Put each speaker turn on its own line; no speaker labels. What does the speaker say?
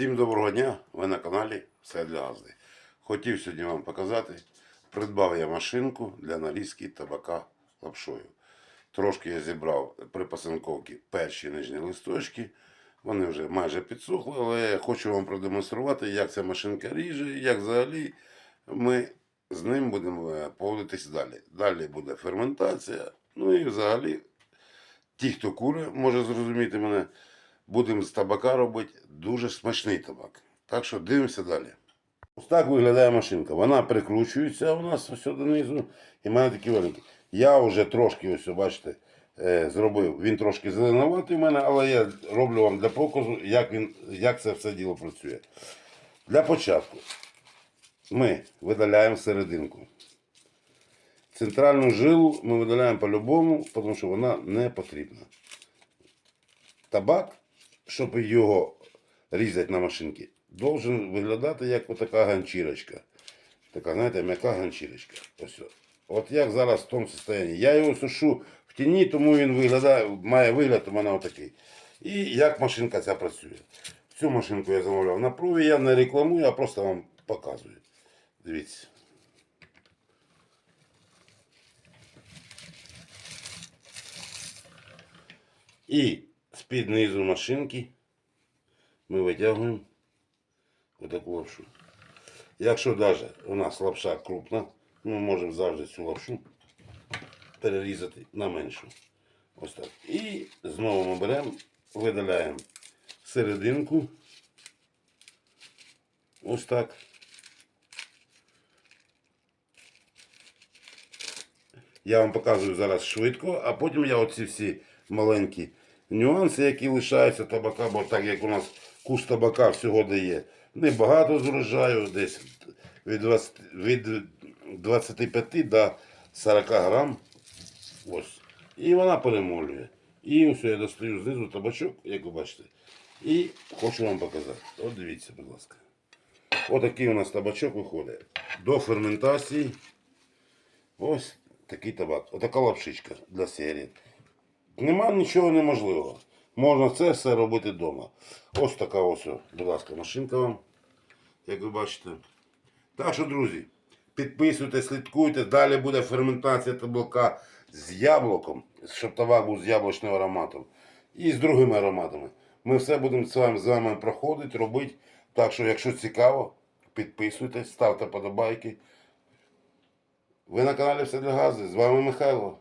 Всім доброго дня! Ви на каналі Все для Газди. Хотів сьогодні вам показати. Придбав я машинку для нарізки табака лапшою. Трошки я зібрав при пасинковці перші нижні листочки. Вони вже майже підсохли, але я хочу вам продемонструвати, як ця машинка ріже, і як взагалі ми з ним будемо е, поводитись далі. Далі буде ферментація. Ну і взагалі, ті, хто куре, може зрозуміти мене, будемо з табака робити дуже смачний табак. Так що дивимося далі. Ось так виглядає машинка. Вона прикручується у нас ось донизу. І в мене такі великі. Я вже трошки, ось бачите, е, зробив. Він трошки зеленуватий у мене, але я роблю вам для показу, як, він, як це все діло працює. Для початку ми видаляємо серединку. Центральну жилу ми видаляємо по-любому, тому що вона не потрібна. Табак, щоб його різати на машинці, должен виглядати як отака ганчірочка. Така, знаєте, м'яка ганчірочка. Ось. От як зараз в тому стані. Я його сушу в тіні, тому він виглядає, має вигляд у мене отакий. І як машинка ця працює. Цю машинку я замовляв на прові, я не рекламую, а просто вам показую. Дивіться. І з-під низу машинки ми витягуємо отаку лапшу. Якщо навіть у нас лапша крупна, ми можемо завжди цю лапшу перерізати на меншу. Ось так. І знову ми беремо, видаляємо серединку. Ось так. Я вам показую зараз швидко, а потім я оці всі маленькі нюанси, які лишаються табака, бо так як у нас куст табака всього дає небагато з урожаю, десь від, 20, від 25 до 40 грам. Ось. І вона перемолює. І ось я достаю знизу табачок, як ви бачите. І хочу вам показати. От дивіться, будь ласка. Отакий у нас табачок виходить. До ферментації. Ось такий табак. Отака лапшичка для серії. Нема нічого неможливого. Можна це все робити вдома. Ось така ось, будь ласка, машинка вам, як ви бачите. Так що, друзі, підписуйтесь, слідкуйте. Далі буде ферментація табака з яблуком, щоб табак був з яблучним ароматом. І з другими ароматами. Ми все будемо з вами, з вами проходити, робити. Так що, якщо цікаво, підписуйтесь, ставте подобайки. Ви на каналі Все для Гази. З вами Михайло.